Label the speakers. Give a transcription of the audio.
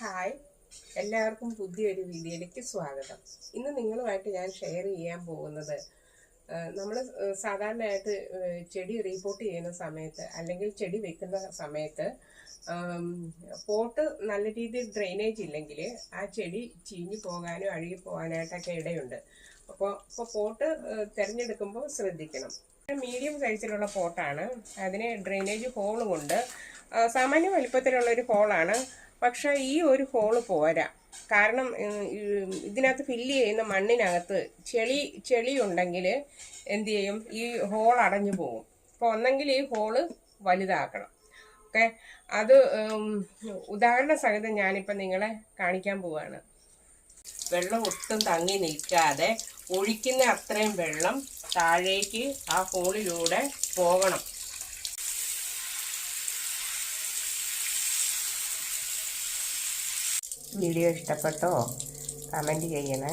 Speaker 1: Hi. എല്ലാവർക്കും പുതിയൊരു വീഡിയോയിലേക്ക് സ്വാഗതം. ഇന്ന് നിങ്ങളുമായിട്ട് ഞാൻ ഷെയർ ചെയ്യാൻ പോകുന്നത് നമ്മൾ സാധാരണയായിട്ട് ചെടി റീപോർട്ട് ചെയ്യുന്ന സമയത്ത് അല്ലെങ്കിൽ ചെടി വെക്കുന്ന സമയത്ത് പോട്ട് നല്ല രീതിയിൽ ഡ്രെയിനേജ് ഇല്ലെങ്കിൽ ആ ചെടി ചീഞ്ഞു പോകാനും അഴുകി പോകാനായിട്ടൊക്കെ ഇടയുണ്ട്. അപ്പോൾ ഇപ്പോൾ പോട്ട് തിരഞ്ഞെടുക്കുമ്പോൾ ശ്രദ്ധിക്കണം. മീഡിയം സൈസിലുള്ള പോട്ടാണ്. അതിന് ഡ്രെയിനേജ് ഹോളും ഉണ്ട്. സാമാന്യ വലിപ്പത്തിലുള്ള ഒരു ഹോളാണ് പക്ഷേ ഈ ഒരു ഹോൾ പോരാ. കാരണം ഇതിനകത്ത് ഫില്ല് ചെയ്യുന്ന മണ്ണിനകത്ത് ചെളി ചെളി ഉണ്ടെങ്കിൽ എന്ത് ചെയ്യും? ഈ ഹോൾ അടഞ്ഞു പോകും. അപ്പോൾ ഒന്നെങ്കിൽ ഈ ഹോൾ വലുതാക്കണം. ഓക്കെ? അത് ഉദാഹരണ സഹിതം ഞാനിപ്പോൾ നിങ്ങളെ കാണിക്കാൻ പോവാണ്. വെള്ളം ഒട്ടും തങ്ങി നിൽക്കാതെ ഒഴിക്കുന്ന അത്രയും വെള്ളം താഴേക്ക് ആ ഹോളിലൂടെ പോകണം. വീഡിയോ ഇഷ്ടപ്പെട്ടോ? കമന്റ് ചെയ്യണേ.